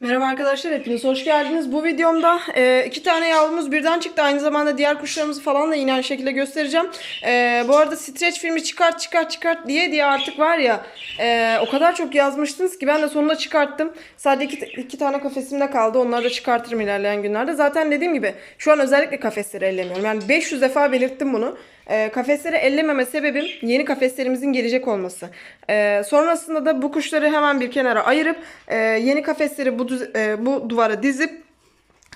Merhaba arkadaşlar hepiniz hoş geldiniz. Bu videomda e, iki tane yavrumuz birden çıktı. Aynı zamanda diğer kuşlarımızı falan da yine aynı şekilde göstereceğim. E, bu arada streç filmi çıkart çıkart çıkart diye diye artık var ya e, o kadar çok yazmıştınız ki ben de sonunda çıkarttım. Sadece iki, iki tane kafesimde kaldı. Onları da çıkartırım ilerleyen günlerde. Zaten dediğim gibi şu an özellikle kafesleri ellemiyorum. Yani 500 defa belirttim bunu. E, kafesleri ellememe sebebim yeni kafeslerimizin gelecek olması. E, sonrasında da bu kuşları hemen bir kenara ayırıp e, yeni kafesleri bu, e, bu duvara dizip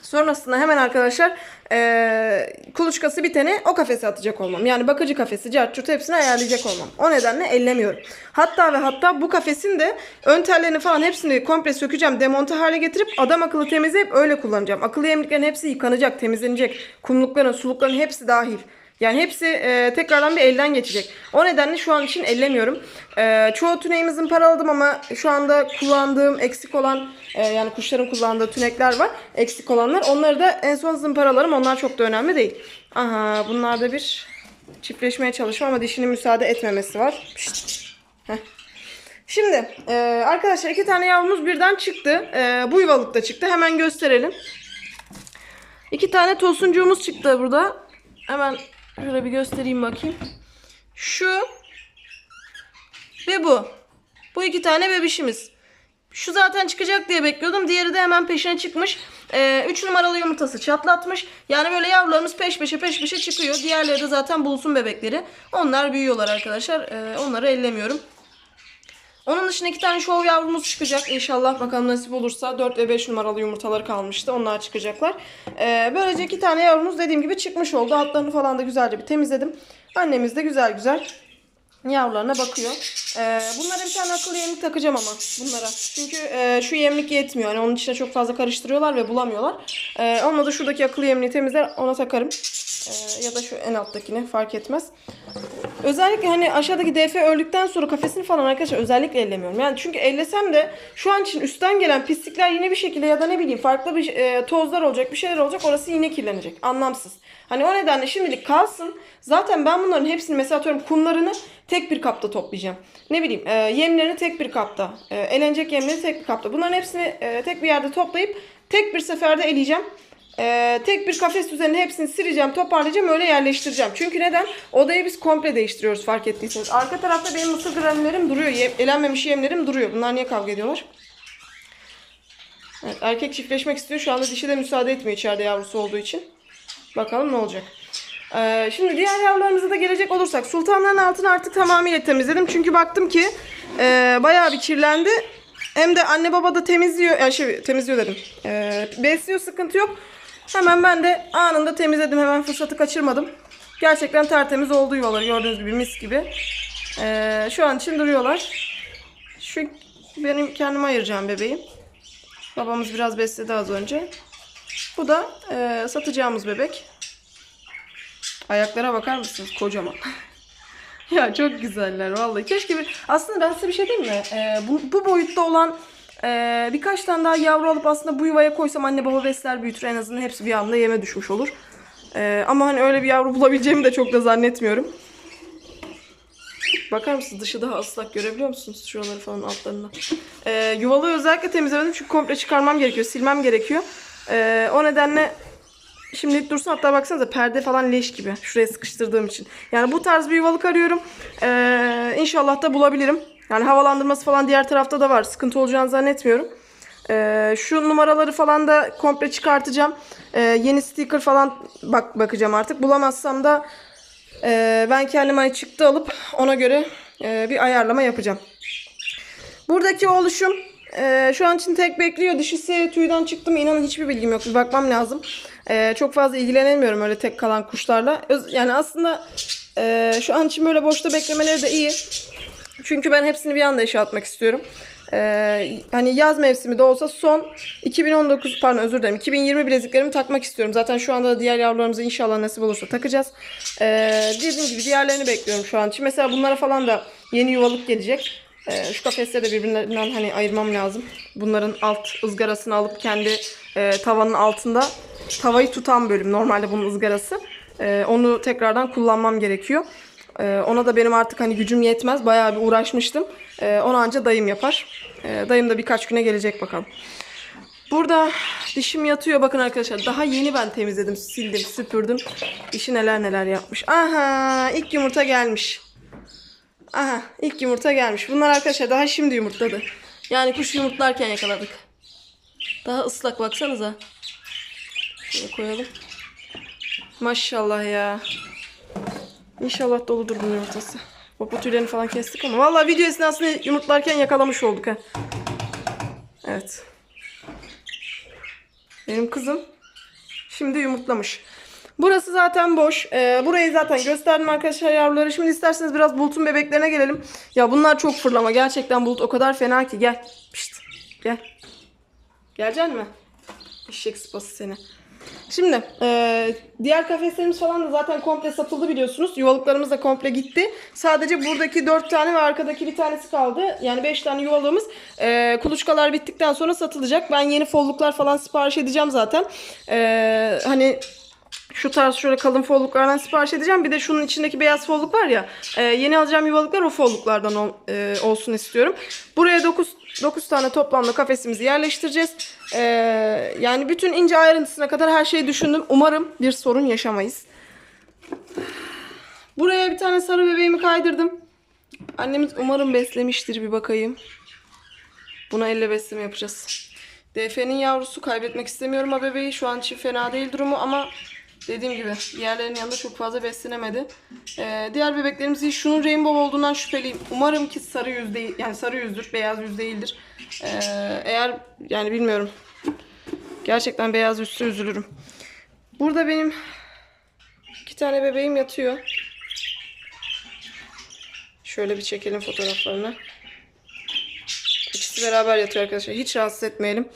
sonrasında hemen arkadaşlar e, kuluçkası biteni o kafese atacak olmam. Yani bakıcı kafesi, cartçut hepsini ayarlayacak olmam. O nedenle ellemiyorum. Hatta ve hatta bu kafesin de ön tellerini falan hepsini komple sökeceğim. Demonte hale getirip adam akıllı temizleyip öyle kullanacağım. Akıllı yemliklerin hepsi yıkanacak, temizlenecek. Kumlukların, sulukların hepsi dahil. Yani hepsi e, tekrardan bir elden geçecek. O nedenle şu an için ellemiyorum. E, çoğu tüneğimizin paraladım ama şu anda kullandığım eksik olan e, yani kuşların kullandığı tünekler var. Eksik olanlar. Onları da en son zımparalarım. Onlar çok da önemli değil. Aha bunlarda bir çiftleşmeye çalışma ama dişinin müsaade etmemesi var. Şimdi e, arkadaşlar iki tane yavrumuz birden çıktı. E, bu yuvalıkta çıktı. Hemen gösterelim. İki tane tosuncuğumuz çıktı burada. Hemen şöyle bir göstereyim bakayım. Şu ve bu. Bu iki tane bebişimiz. Şu zaten çıkacak diye bekliyordum. Diğeri de hemen peşine çıkmış. 3 numaralı yumurtası çatlatmış. Yani böyle yavrularımız peş peşe peş peşe çıkıyor. Diğerleri de zaten bulsun bebekleri. Onlar büyüyorlar arkadaşlar. Ee, onları ellemiyorum. Onun dışında iki tane şov yavrumuz çıkacak. İnşallah bakalım nasip olursa 4 ve 5 numaralı yumurtaları kalmıştı. Onlar çıkacaklar. Ee, böylece iki tane yavrumuz dediğim gibi çıkmış oldu. Altlarını falan da güzelce bir temizledim. Annemiz de güzel güzel yavrularına bakıyor. Ee, bunlara bir tane akıllı yemlik takacağım ama bunlara. Çünkü e, şu yemlik yetmiyor. Yani onun içine çok fazla karıştırıyorlar ve bulamıyorlar. Ee, olmadı şuradaki akıllı yemliği temizler ona takarım. Ee, ya da şu en alttakini fark etmez. Özellikle hani aşağıdaki DF öldükten sonra kafesini falan arkadaşlar özellikle ellemiyorum. Yani çünkü ellesem de şu an için üstten gelen pislikler yine bir şekilde ya da ne bileyim farklı bir e, tozlar olacak bir şeyler olacak orası yine kirlenecek. Anlamsız. Hani o nedenle şimdilik kalsın. Zaten ben bunların hepsini mesela atıyorum kumlarını tek bir kapta toplayacağım. Ne bileyim e, yemlerini tek bir kapta. E, elenecek yemleri tek bir kapta. Bunların hepsini e, tek bir yerde toplayıp tek bir seferde eleyeceğim. Ee, tek bir kafes düzenini hepsini sileceğim, toparlayacağım, öyle yerleştireceğim. Çünkü neden? Odayı biz komple değiştiriyoruz fark ettiyseniz. Arka tarafta benim mısır granüllerim duruyor. Yem, elenmemiş yemlerim duruyor. Bunlar niye kavga ediyorlar? Evet, erkek çiftleşmek istiyor. Şu anda dişi de müsaade etmiyor içeride yavrusu olduğu için. Bakalım ne olacak. Ee, şimdi diğer yavrularımıza da gelecek olursak. Sultanların altını artık tamamıyla temizledim. Çünkü baktım ki e, bayağı bir kirlendi. Hem de anne baba da temizliyor. Yani şey temizliyor dedim. Ee, besliyor sıkıntı yok. Hemen ben de anında temizledim. Hemen fırsatı kaçırmadım. Gerçekten tertemiz oldu yuvaları. Gördüğünüz gibi mis gibi. Ee, şu an için duruyorlar. Şu benim kendime ayıracağım bebeğim. Babamız biraz besledi az önce. Bu da e, satacağımız bebek. Ayaklara bakar mısınız? Kocaman. ya çok güzeller vallahi. Keşke bir... Aslında ben size bir şey diyeyim mi? Ee, bu, bu boyutta olan e, birkaç tane daha yavru alıp aslında bu yuvaya koysam anne baba besler büyütür. En azından hepsi bir anda yeme düşmüş olur. Ee, ama hani öyle bir yavru bulabileceğimi de çok da zannetmiyorum. Bakar mısınız dışı daha ıslak görebiliyor musunuz şuraları falan altlarını? Ee, yuvalığı özellikle temizlemedim çünkü komple çıkarmam gerekiyor, silmem gerekiyor. Ee, o nedenle Şimdilik dursun hatta baksanıza perde falan leş gibi. Şuraya sıkıştırdığım için. Yani bu tarz bir yuvalık arıyorum. Ee, inşallah da bulabilirim. Yani havalandırması falan diğer tarafta da var. Sıkıntı olacağını zannetmiyorum. Ee, şu numaraları falan da komple çıkartacağım. Ee, yeni sticker falan bak bakacağım artık. Bulamazsam da e, ben kendim hani çıktı alıp ona göre e, bir ayarlama yapacağım. Buradaki oluşum e, şu an için tek bekliyor. Dişisi tüyden çıktı mı inanın hiçbir bilgim yok. Bir bakmam lazım. E, çok fazla ilgilenemiyorum öyle tek kalan kuşlarla. Öz- yani aslında e, şu an için böyle boşta beklemeleri de iyi. Çünkü ben hepsini bir anda işe atmak istiyorum. Ee, hani yaz mevsimi de olsa son 2019 pardon özür dilerim 2020 bileziklerimi takmak istiyorum. Zaten şu anda da diğer yavrularımızı inşallah nasip olursa takacağız. Ee, dediğim gibi diğerlerini bekliyorum şu an için. Mesela bunlara falan da yeni yuvalık gelecek. Ee, şu kafesleri de birbirinden hani ayırmam lazım. Bunların alt ızgarasını alıp kendi e, tavanın altında tavayı tutan bölüm. Normalde bunun ızgarası. Ee, onu tekrardan kullanmam gerekiyor. Ee, ona da benim artık hani gücüm yetmez. Bayağı bir uğraşmıştım. Ee, onu anca dayım yapar. Ee, dayım da birkaç güne gelecek bakalım. Burada dişim yatıyor. Bakın arkadaşlar daha yeni ben temizledim, sildim, süpürdüm. Dişi neler neler yapmış. Aha ilk yumurta gelmiş. Aha ilk yumurta gelmiş. Bunlar arkadaşlar daha şimdi yumurtladı. Yani kuş yumurtlarken yakaladık. Daha ıslak baksanıza. Şöyle koyalım. Maşallah ya. İnşallah doludur bunun yumurtası. Popo tüylerini falan kestik ama. Vallahi video esnasında yumurtlarken yakalamış olduk ha. Evet. Benim kızım şimdi yumurtlamış. Burası zaten boş. Ee, burayı zaten gösterdim arkadaşlar yavruları. Şimdi isterseniz biraz Bulut'un bebeklerine gelelim. Ya bunlar çok fırlama. Gerçekten Bulut o kadar fena ki. Gel. Pişt. Gel. Gelecek mi? Eşek sıpası seni. Şimdi e, diğer kafeslerimiz falan da zaten komple satıldı biliyorsunuz. Yuvalıklarımız da komple gitti. Sadece buradaki 4 tane ve arkadaki bir tanesi kaldı. Yani 5 tane yuvalığımız e, kuluçkalar bittikten sonra satılacak. Ben yeni folluklar falan sipariş edeceğim zaten. E, hani şu tarz şöyle kalın folluklardan sipariş edeceğim. Bir de şunun içindeki beyaz folluk var ya. e, yeni alacağım yuvalıklar o folluklardan ol- e, olsun istiyorum. Buraya 9 9 tane toplamda kafesimizi yerleştireceğiz. E, yani bütün ince ayrıntısına kadar her şeyi düşündüm. Umarım bir sorun yaşamayız. Buraya bir tane sarı bebeğimi kaydırdım. Annemiz umarım beslemiştir bir bakayım. Buna elle besleme yapacağız. DF'nin yavrusu kaybetmek istemiyorum o bebeği. Şu an için fena değil durumu ama dediğim gibi diğerlerinin yanında çok fazla beslenemedi. Ee, diğer bebeklerimiz iyi. Şunun rainbow olduğundan şüpheliyim. Umarım ki sarı yüz değil. Yani sarı yüzdür. Beyaz yüz değildir. Ee, eğer yani bilmiyorum. Gerçekten beyaz yüzse üzülürüm. Burada benim iki tane bebeğim yatıyor. Şöyle bir çekelim fotoğraflarını. İkisi beraber yatıyor arkadaşlar. Hiç rahatsız etmeyelim.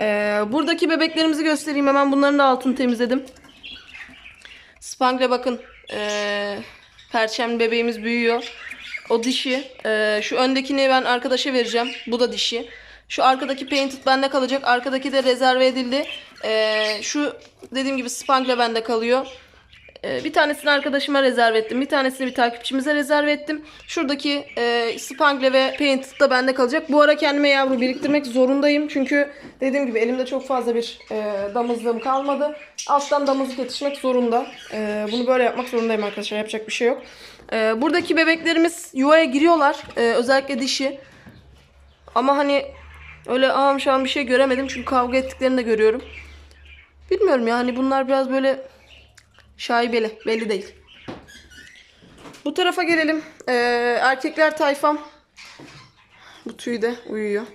Ee, buradaki bebeklerimizi göstereyim. Hemen bunların da altını temizledim. Spangle bakın. Ee, perçem bebeğimiz büyüyor. O dişi. Ee, şu öndekini ben arkadaşa vereceğim. Bu da dişi. Şu arkadaki painted bende kalacak. Arkadaki de rezerve edildi. Ee, şu dediğim gibi Spangle bende kalıyor. Ee, bir tanesini arkadaşıma rezerve ettim. Bir tanesini bir takipçimize rezerve ettim. Şuradaki e, Spangle ve Painted da bende kalacak. Bu ara kendime yavru biriktirmek zorundayım. Çünkü dediğim gibi elimde çok fazla bir e, damızlığım kalmadı. Alttan damızlık yetişmek zorunda. E, bunu böyle yapmak zorundayım arkadaşlar. Yapacak bir şey yok. E, buradaki bebeklerimiz yuvaya giriyorlar. E, özellikle dişi. Ama hani öyle ağam şu an bir şey göremedim. Çünkü kavga ettiklerini de görüyorum. Bilmiyorum yani bunlar biraz böyle Şaibeli. Belli değil. Bu tarafa gelelim. Ee, erkekler tayfam. Bu tüy de uyuyor.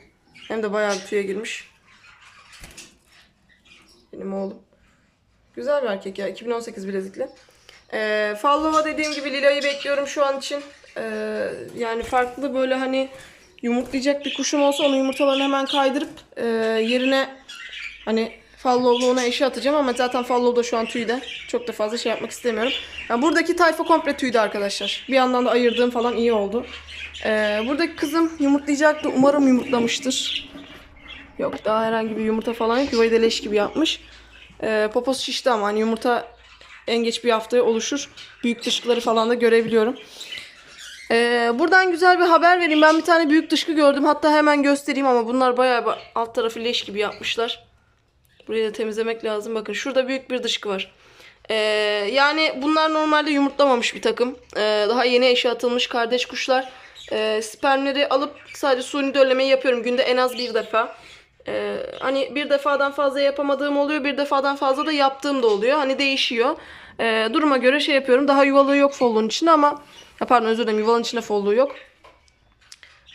Hem de bayağı bir tüye girmiş. Benim oğlum. Güzel bir erkek ya. 2018 bilezikli. Ee, Fallova dediğim gibi Lila'yı bekliyorum şu an için. Ee, yani farklı böyle hani yumurtlayacak bir kuşum olsa onun yumurtalarını hemen kaydırıp e, yerine hani Fallow'luğuna eşi atacağım ama zaten Fallow da şu an tüyde. Çok da fazla şey yapmak istemiyorum. Yani buradaki tayfa komple tüyde arkadaşlar. Bir yandan da ayırdığım falan iyi oldu. Ee, buradaki kızım yumurtlayacaktı. Umarım yumurtlamıştır. Yok daha herhangi bir yumurta falan yok. Yuvayı da leş gibi yapmış. Ee, poposu şişti ama hani yumurta en geç bir haftaya oluşur. Büyük dışkıları falan da görebiliyorum. Ee, buradan güzel bir haber vereyim. Ben bir tane büyük dışkı gördüm. Hatta hemen göstereyim ama bunlar bayağı alt tarafı leş gibi yapmışlar. Burayı da temizlemek lazım. Bakın şurada büyük bir dışkı var. Ee, yani bunlar normalde yumurtlamamış bir takım. Ee, daha yeni eşe atılmış kardeş kuşlar. Ee, spermleri alıp sadece suni döllemeyi yapıyorum. Günde en az bir defa. Ee, hani bir defadan fazla yapamadığım oluyor. Bir defadan fazla da yaptığım da oluyor. Hani değişiyor. Ee, duruma göre şey yapıyorum. Daha yuvalığı yok folluğun içinde ama pardon özür dilerim yuvalın içinde folluğu yok.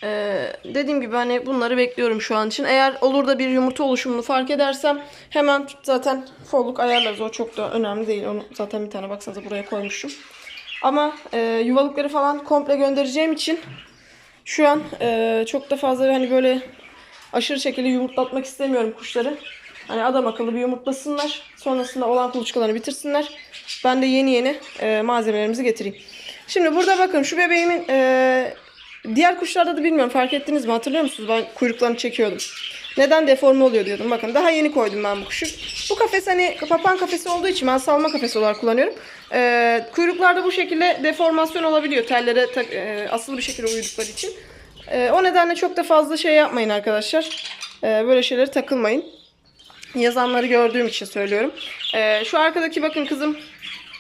Ee, dediğim gibi hani bunları bekliyorum şu an için. Eğer olur da bir yumurta oluşumunu fark edersem hemen zaten folluk ayarlarız. O çok da önemli değil. Onu zaten bir tane baksanıza buraya koymuşum. Ama e, yuvalıkları falan komple göndereceğim için şu an e, çok da fazla hani böyle aşırı şekilde yumurtlatmak istemiyorum kuşları. Hani adam akıllı bir yumurtlasınlar. Sonrasında olan kuluçkalarını bitirsinler. Ben de yeni yeni e, malzemelerimizi getireyim. Şimdi burada bakın şu bebeğimin e, diğer kuşlarda da bilmiyorum fark ettiniz mi hatırlıyor musunuz? Ben kuyruklarını çekiyordum. Neden deforme oluyor diyordum. Bakın daha yeni koydum ben bu kuşu. Bu kafes hani papan kafesi olduğu için ben salma kafesi olarak kullanıyorum. E, kuyruklarda bu şekilde deformasyon olabiliyor. Tellere e, asılı bir şekilde uyudukları için. E, o nedenle çok da fazla şey yapmayın arkadaşlar. E, böyle şeylere takılmayın. yazanları gördüğüm için söylüyorum. Ee, şu arkadaki bakın kızım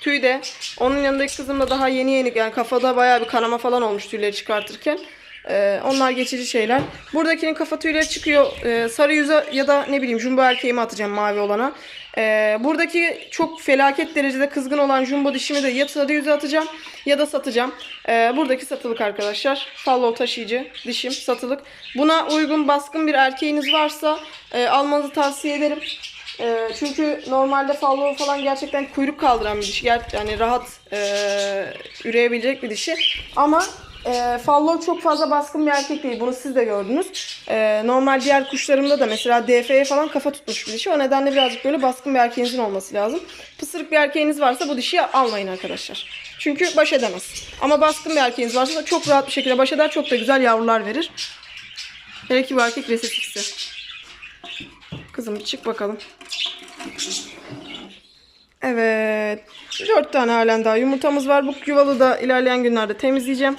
tüy de. Onun yanındaki kızım da daha yeni yeni yani kafada bayağı bir kanama falan olmuş tüyleri çıkartırken. Ee, onlar geçici şeyler. Buradakinin kafa tüyleri çıkıyor. Ee, sarı yüze ya da ne bileyim jumbo erkeğimi atacağım mavi olana. Ee, buradaki çok felaket derecede kızgın olan jumbo dişimi de ya sarı yüze atacağım ya da satacağım. Ee, buradaki satılık arkadaşlar. Follow taşıyıcı dişim satılık. Buna uygun baskın bir erkeğiniz varsa e, almanızı tavsiye ederim. E, çünkü normalde follow falan gerçekten kuyruk kaldıran bir dişi. Yani rahat e, üreyebilecek bir dişi. Ama e, follow çok fazla baskın bir erkek değil. Bunu siz de gördünüz. E, normal diğer kuşlarımda da mesela DF'ye falan kafa tutmuş bir dişi. O nedenle birazcık böyle baskın bir erkeğinizin olması lazım. Pısırık bir erkeğiniz varsa bu dişiyi almayın arkadaşlar. Çünkü baş edemez. Ama baskın bir erkeğiniz varsa çok rahat bir şekilde baş eder. Çok da güzel yavrular verir. Hele ki bu erkek reseptifse. Kızım çık bakalım. Evet. Dört tane halen daha yumurtamız var. Bu yuvalı da ilerleyen günlerde temizleyeceğim.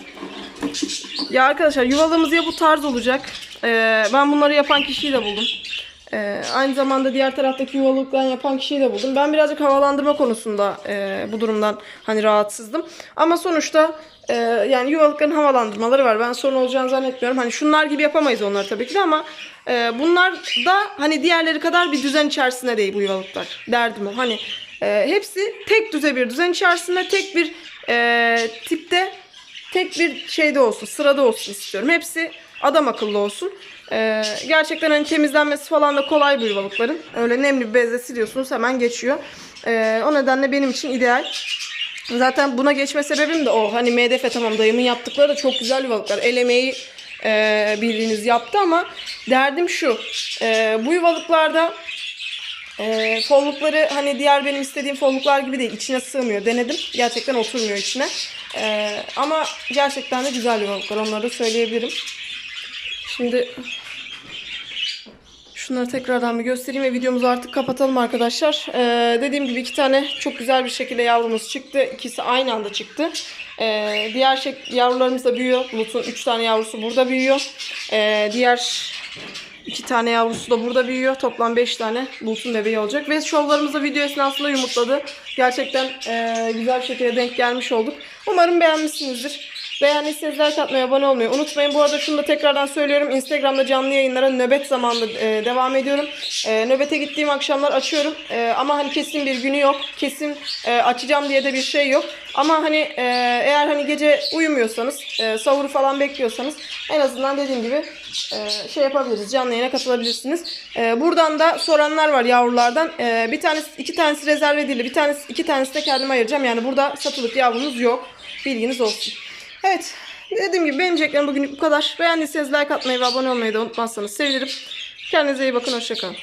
Ya arkadaşlar yuvalığımız ya bu tarz olacak. Ee, ben bunları yapan kişiyi de buldum. Ee, aynı zamanda diğer taraftaki yuvalıktan yapan kişiyi de buldum. Ben birazcık havalandırma konusunda e, bu durumdan hani rahatsızdım. Ama sonuçta e, yani yuvalıkların havalandırmaları var. Ben sorun olacağını zannetmiyorum. Hani şunlar gibi yapamayız onları tabii ki de ama e, bunlar da hani diğerleri kadar bir düzen içerisinde değil bu yuvalıklar. Derdim o. Hani e, hepsi tek düze bir düzen içerisinde tek bir e, tipte tek bir şeyde olsun, sırada olsun istiyorum. Hepsi adam akıllı olsun. Ee, gerçekten hani temizlenmesi falan da kolay bu yuvalıkların. Öyle nemli bir bezle siliyorsunuz hemen geçiyor. Ee, o nedenle benim için ideal. Zaten buna geçme sebebim de o. Hani MDF tamam dayımın yaptıkları da çok güzel yuvalıklar. El emeği e, bildiğiniz yaptı ama derdim şu. E, bu yuvalıklarda e, follukları hani diğer benim istediğim folluklar gibi değil. İçine sığmıyor. Denedim. Gerçekten oturmuyor içine. E, ama gerçekten de güzel yuvalıklar. Onları da söyleyebilirim. Şimdi şunları tekrardan bir göstereyim ve videomuzu artık kapatalım arkadaşlar. Ee, dediğim gibi iki tane çok güzel bir şekilde yavrumuz çıktı. İkisi aynı anda çıktı. Ee, diğer şey, yavrularımız da büyüyor. Bulut'un üç tane yavrusu burada büyüyor. Ee, diğer iki tane yavrusu da burada büyüyor. Toplam beş tane Bulut'un bebeği olacak. Ve şovlarımız da video esnasında yumurtladı. Gerçekten e, güzel bir şekilde denk gelmiş olduk. Umarım beğenmişsinizdir. Beğendiyseniz like atmayı, abone olmayı unutmayın. Bu arada şunu da tekrardan söylüyorum. Instagram'da canlı yayınlara nöbet zamanında e, devam ediyorum. E, nöbete gittiğim akşamlar açıyorum. E, ama hani kesin bir günü yok. Kesin e, açacağım diye de bir şey yok. Ama hani e, eğer hani gece uyumuyorsanız, e, sahuru falan bekliyorsanız en azından dediğim gibi e, şey yapabiliriz. Canlı yayına katılabilirsiniz. E, buradan da soranlar var yavrulardan. E, bir tanesi, iki tanesi rezerve edildi. Bir tanesi, iki tanesi de kendime ayıracağım. Yani burada satılık yavrumuz yok. Bilginiz olsun. Evet. Dediğim gibi benim diyeceklerim bugünlük bu kadar. Beğendiyseniz like atmayı ve abone olmayı da unutmazsanız sevinirim. Kendinize iyi bakın. Hoşçakalın.